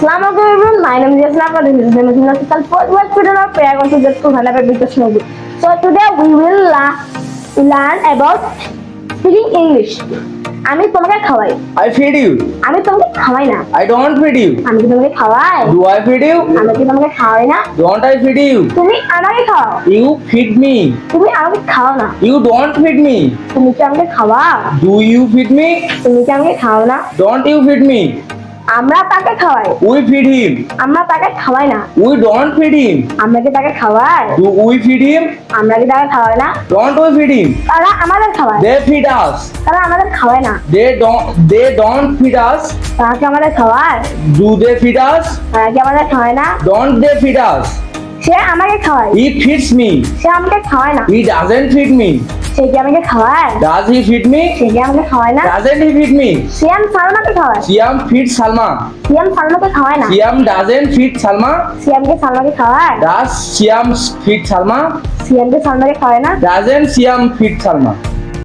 Assalamualaikum everyone. My name is Yasna. This is the. First word today our prayer to. So today we will learn about speaking English. আমি তোমাকে খাওয়াই I feed you. আমি তোমাকে খাওয়াই না I don't feed you. আমি কি তোমাকে খাওয়াই Do I feed you? আমি কি তোমাকে খাওয়াই না Don't I feed you? তুমি আমাকে খাওয়াও You feed me. তুমি আমাকে খাওয়াও না You don't feed me. তুমি কি আমাকে খাওয়াও Do you feed me? তুমি কি আমাকে খাওয়াও না Don't you feed me? আমরা তাকে খাওয়াই। উই ফিড হিম আমরা তাকে খাওয়াই না। উই ডোন্ট ফিড হিম আমরা কি তাকে খাওয়াই? ডু উই ফিড হিম আমরা কি তাকে খাওয়াই না? ডোন্ট উই ফিড হিম তারা আমাদের খাওয়ায়। দে ফিড আস তারা আমাদের খাওয়ায় না। They don't they don't feed us তারা কি আমাদের খাওয়ায়? ডু দে ফিড আস তারা কি আমাদের খাওয়ায় না? ডোন্ট দে ফিড আস সে আমাকে খাওয়ায়। হি ফিডস মি সে আমাকে খাওয়ায় না। হি ডাজন্ট ফিড মি সে কি আমাকে খাওয়ায়? ডাজ হি ফিড মি সে কি আমাকে খাওয়ায় না? ডাজন্ট হি ফিড মি সে আম সালমাকে খাওয়ায়। সি আম ফিড সালমা। সি আম সালমাকে খাওয়ায় না। সি আম ডাজন্ট ফিড সালমা। সি আমকে সালমাকে খাওয়ায়। ডাজ সি আম ফিড সালমা? সি আমকে সালমাকে খাওয়ায় না। ডাজন্ট সি আম ফিড সালমা?